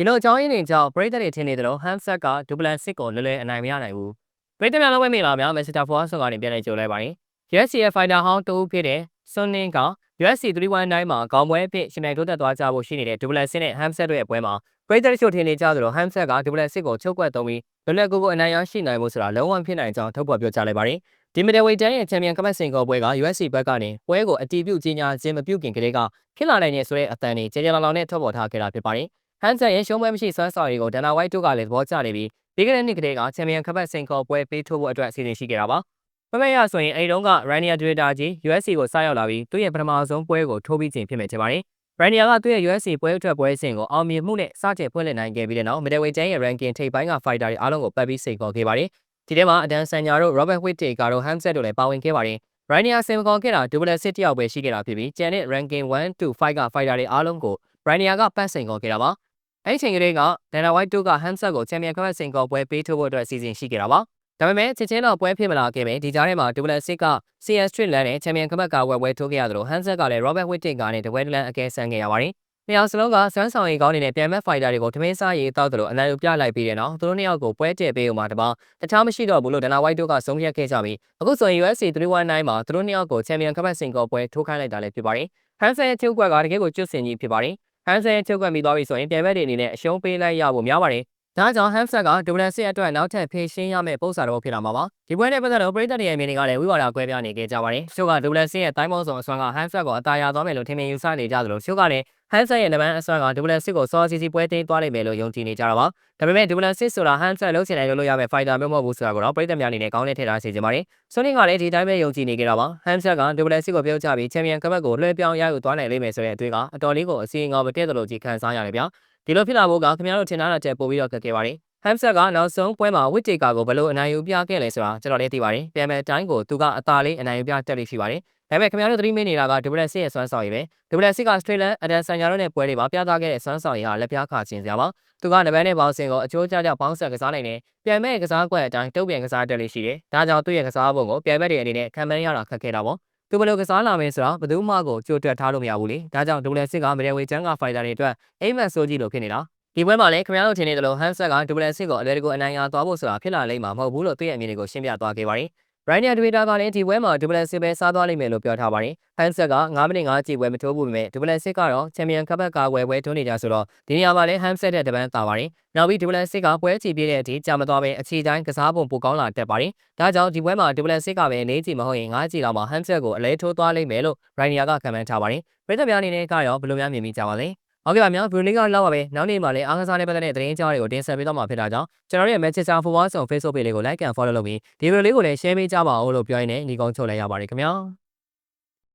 ဒီလိုအကြောင်းရင်းတွေကြောင့်ပရိသတ်တွေထင်နေသလိုဟမ်ဆက်ကဒူပလန်စစ်ကိုလွယ်လွယ်အနိုင်မရနိုင်ဘူးပရိသတ်များလုံးဝမိလာများမက်ဆီတာဖောဆော့ကနေပြန်လည်ကြိုလိုက်ပါတယ် UFC ရဲ့ fighter ဟောင်းတူဖြစ်တဲ့ဆွန်နင်းက UFC 319မှာခေါင်းပွဲအဖြစ်ရှင်နိုင်တိုးတက်သွားကြဖို့ရှိနေတဲ့ဒူပလန်စစ်နဲ့ဟမ်ဆက်တို့ရဲ့ပွဲမှာပရိသတ်ချို့ထင်နေကြသလိုဟမ်ဆက်ကဒူပလန်စစ်ကိုချုပ်ကွက်သုံးပြီးလွယ်လွယ်ကူကူအနိုင်ရရှိနိုင်မှုဆိုတာလုံးဝဖြစ်နိုင်ကြောင်းထုတ်ဖော်ပြောကြားလိုက်ပါတယ်ဒီမီဒယ်ဝေးတန်းရဲ့ချန်ပီယံကမတ်စင်ကောပွဲက UFC ဘက်ကနေပွဲကိုအတီးပြုတ်ကြီးညာခြင်းမပြုတ်ခင်ကလေးကဖြစ်လာနိုင်တဲ့ဆိုတဲ့အတန်တွေကြေကြေလောင်လောင်နဲ့ထုတ်ဖော်ထားခဲ့တာဖြစ်ပါတယ် ဟန်ဆန်ရဲ့ရှုံးပွဲမရှိဆွမ်းဆောင်ရီကိုဒန်နာဝိုက်တို့ကလည်းသဘောကျနေပြီးပြီးခဲ့တဲ့နှစ်ကတည်းကချန်ပီယံကပတ်စင်ကောပွဲပေးထိုးဖို့အတွက်အစီအစဉ်ရှိခဲ့တာပါ။မမရဆိုရင်အဲဒီတုန်းက Rania Dwyer ကြီး USC ကိုစရောက်လာပြီးသူ့ရဲ့ပထမဆုံးပွဲကိုထိုးပြီးချိန်ဖြစ်မယ်ထင်ပါတယ်။ Rania ကသူ့ရဲ့ USC ပွဲအတွက်ပွဲစဉ်ကိုအောင်မြင်မှုနဲ့စတင်ဖွင့်လှစ်နိုင်ခဲ့ပြီးတဲ့နောက် Middleweight ကျန်းရဲ့ ranking ထိပ်ပိုင်းက fighter တွေအားလုံးကိုပတ်ပြီးစိန်ခေါ်ခဲ့ပါတယ်။ဒီထဲမှာအဒန်ဆန်ညာတို့ Robert Whittaker တို့ Hamzat တို့လည်းပါဝင်ခဲ့ပါတယ်။ Rania ဆင်ခေါ်ခဲ့တာ double sit တယောက်ပဲရှိခဲ့တာဖြစ်ပြီးကျန်တဲ့ ranking 1 to 5က fighter တွေအားလုံးကို Rania ကပတ်စိန်ခေါ်ခဲ့တာပါ။ အဲ့ဒီချိန်ကလေးကဒန်နာဝိုက်တို့ကဟမ်ဆက်ကိုချန်ပီယံကမတ်စင်ကောပွဲပေးထိုးဖို့အတွက်အစီအစဉ်ရှိခဲ့တာပါဒါပေမဲ့ချက်ချင်းတော့ပွဲဖြစ်မလာခဲ့ပဲဒီကြားထဲမှာဒူဘလစစ်က CS Street လန်နဲ့ချန်ပီယံကမတ်ကဝယ်ဝဲထိုးခဲ့ရသလိုဟန်ဆက်ကလည်း Robert Whittaker နဲ့တဝဲတလန်အကဲဆန်းခဲ့ရပါတယ်နှစ်ယောက်စလုံးကစွမ်းဆောင်ရည်ကောင်းနေတဲ့ပြန်မဲ့ဖိုင်တာတွေကိုထမင်းစားရေးတောက်တယ်လို့အနိုင်ယူပြလိုက်ပြီးတဲ့နောက်သူတို့နှစ်ယောက်ကိုပွဲတည့်ပေးဦးမှာတပါတခြားမရှိတော့ဘူးလို့ဒနာဝိုက်တို့ကဆုံးဖြတ်ခဲ့ကြပြီးအခုဆိုရင် UFC 319မှာသူတို့နှစ်ယောက်ကိုချန်ပီယံကမတ်စင်ကောပွဲထိုးခိုင်းလိုက်တာလည်းဖြစ်ပါတယ်ဟန်ဆန်ရဲ့ချုပ်ကွက်ကတကယ်ကိုကျွတ်စင်ကြီးဖြစ်ပါတယ် ဟန်ဆန်ရဲ့ချုပ်ကွက်မိသွားပြီဆိုရင်ပြန်ဘက်တွေအနေနဲ့အရှုံးပေးလိုက်ရဖို့များပါတယ်။ ဒါကြောင့်ဟမ်ဆက်ကဒူဘလန်စစ်အတွက်နောက်ထပ်ဖေးရှင်းရမယ့်ပုံစံတော့ဖြစ်လာမှာပါ။ဒီပွဲနဲ့ပတ်သက်လို့ပရိသတ်တွေရဲ့အမြင်တွေကလည်းဝိဝါဒကွဲပြားနေကြကြပါတယ်။ရှိုးကဒူဘလန်စစ်ရဲ့တိုင်းပေါင်းစုံအစွမ်းကဟမ်ဆက်ကိုအသာရသွားမယ်လို့ထင်မြင်ယူဆနေကြသလိုရှိုးကလည်းဟန်ဆက်ရဲ့နမန်အစွမ်းကဒူဘလန်စစ်ကိုစောစီစီပွဲသိမ်းသွားလိမ့်မယ်လို့ယုံကြည်နေကြတာပါ။ဒါပေမဲ့ဒူဘလန်စစ်ဆိုတာဟန်ဆက်လုံးချင်တယ်လို့လို့ရမယ့်ဖိုင်တာမျိုးမဟုတ်ဘူးဆိုတာကိုတော့ပရိသတ်များအနေနဲ့ကောင်းတဲ့ထည့်ထားစေချင်ပါတယ်။ဆိုနစ်ကလည်းဒီတိုင်းပဲယုံကြည်နေကြတာပါ။ဟန်ဆက်ကဒူဘလန်စစ်ကိုပြုတ်ချပြီးချန်ပီယံကပတ်ကိုလွှဲပြောင်းရယူသွားနိုင်လိမ့်မယ်ဆိုတဲ့အတွေ့ကအတော်လေးကိုအစီအငေါမတည့်သလိုကြီးခံစားရတယ်ဗျာ။ ဒီလိုဖြစ်လာဖို့ကခင်ဗျားတို့ထင်ထားတာချက်ပို့ပြီးတော့ခက်ခဲပါတယ်ဟမ်ဆက်ကနောက်ဆုံးပွဲမှာဝစ်တေကာကိုဘယ်လိုအနိုင်ယူပြခဲ့လဲဆိုတာကျွန်တော်လည်းသိပါတယ်။ပြန်မဲ့တိုင်းကိုသူကအသာလေးအနိုင်ယူပြတက်လေးရှိပါတယ်။ဒါပေမဲ့ခင်ဗျားတို့သတိမေးနေတာကဒူဘလက်စစ်ရဲ့စွမ်းဆောင်ရည်ပဲ။ဒူဘလက်စစ်ကစထရေလန်အဒန်ဆန်ညာတို့နဲ့ပွဲတွေမှာပြသခဲ့တဲ့စွမ်းဆောင်ရည်ဟာလက်ပြားခါချင်းစရာပါ။သူကနဘန်နဲ့ဘောင်းစင်ကိုအချိုးကျကျဘောင်းဆက်ကစားနိုင်တယ်။ပြန်မဲ့ကစားကွက်အတိုင်းတုတ်ပြန်ကစားတက်လေးရှိတယ်။ဒါကြောင့်သူ့ရဲ့ကစားပုံကိုပြန်မဲ့တွေအနေနဲ့ခံမှန်းရတာခက်ခဲတာပေါ့။ သူဘယ်လိုကစားလာမလဲဆိုတော့ဘယ်သူမှကိုကြိုတွက်ထားလို့မရဘူးလေ။ဒါကြောင့်ဒူဘလက်စစ်ကမရဝေချန်ကဖိုင်တာတွေအတွက်အိမ်မက်ဆိုးကြီးလို့ဖြစ်နေတာ။ဒီပွဲမှာလည်းခင်ဗျားတို့ထင်နေသလိုဟမ်ဆက်ကဒူဘလန်စစ်ကိုအလွယ်တကူအနိုင်ရသွားဖို့ဆိုတာဖြစ်လာလိမ့်မှာမဟုတ်ဘူးလို့သူ့ရဲ့အမြင်တွေကိုရှင်းပြသွားခဲ့ပါတယ်။ Rainier Twitter ကလည်းဒီပွဲမှာဒူဘလန်စစ်ပဲစားသွားလိမ့်မယ်လို့ပြောထားပါတယ်။ဟမ်ဆက်က9မိနစ်5ကြည့်ပွဲမထိုးဘူးပေမဲ့ဒူဘလန်စစ်ကတော့ချန်ပီယံကပ်ကာဝယ်ပွဲထိုးနေကြဆိုတော့ဒီနေရာမှာလည်းဟမ်ဆက်တဲ့တပန်းတာပါတယ်။နောက်ပြီးဒူဘလန်စစ်ကပွဲချီပြည့်တဲ့အထိကြာမသွားပဲအခြေတိုင်းကစားပုံပိုကောင်းလာတတ်ပါတယ်။ဒါကြောင့်ဒီပွဲမှာဒူဘလန်စစ်ကပဲ၄ကြည့်မဟုတ်ရင်၅ကြည့်လောက်မှာဟမ်ဆက်ကိုအလဲထိုးသွားလိမ့်မယ်လို့ Rainier ကခန့်မှန်းထားပါတယ်။ပြည်သက်များအနေနဲ့ကရောဘယ်လိုများမြင်မိကြပါလဲ။ ဟုတ်ကဲ့ပါများဗီဒီယိုလေးကလောက်ပါပဲနောက်နေ့မှာလည်းအားကစားနဲ့ပတ်သက်တဲ့သတင်းကြားတွေကိုတင်ဆက်ပေးသွားမှာဖြစ်တာကြောင့်ကျွန်တော်ရဲ့ Manchester Football ဆောင် Facebook page လေးကို like and follow လုပ်ပြီးဒီဗီဒီယိုလေးကိုလည်း share ပေးကြပါဦးလို့ပြောရင်းနဲ့ညီကုန်းချုပ်လိုက်ရပါတယ်ခင်ဗျာ